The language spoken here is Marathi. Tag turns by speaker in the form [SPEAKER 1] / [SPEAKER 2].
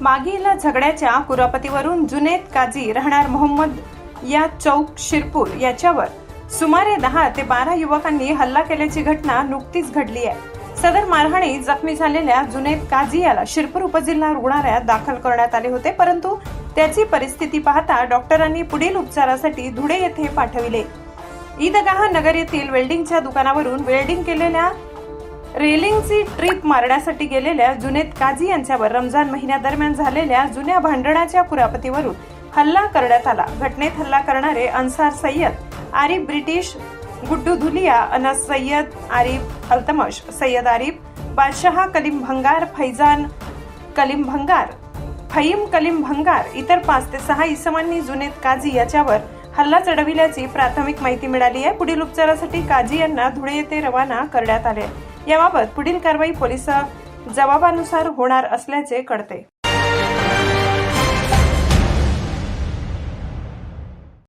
[SPEAKER 1] मागील झगड्याच्या कुरापतीवरून जुनेद काझी राहणार मोहम्मद या चौक शिरपूर याच्यावर. सुमारे दहा ते बारा युवकांनी हल्ला केल्याची घटना नुकतीच घडली आहे. सदर मारहाणी जखमी झालेल्या जुनेद काझी याला शिरपूर उपजिल्हा रुग्णालयात दाखल करण्यात आले होते परंतु त्याची परिस्थिती पाहता डॉक्टरांनी पुढील उपचारासाठी धुळे येथे पाठविले. ईदगाह नगर येथील वेल्डिंगच्या दुकानावरून वेल्डिंग केलेल्या रेलिंगची ट्रीप मारण्यासाठी गेलेल्या जुनेद काझी यांच्यावर रमजान महिन्यादरम्यान झालेल्या जुन्या भांडणाच्या कुरापतीवरून हल्ला करण्यात आला. घटनेत हल्ला करणारे अन्सार सय्यद आरिफ ब्रिटिश गुड्डू धुलिया अनस सय्यद आरिफ अल्तमश सय्यद आरिफ बादशहा कलीम भंगार फैजान कलीम भंगार फईम कलीम भंगार इतर पाच ते सहा इसमांनी जुनेद काझी याच्यावर हल्ला चढविल्याची प्राथमिक माहिती मिळाली आहे. पुढील उपचारासाठी काझी यांना धुळे येथे रवाना करण्यात आले. याबाबत पुढील कारवाई पोलीस जबाबानुसार होणार असल्याचे कळते.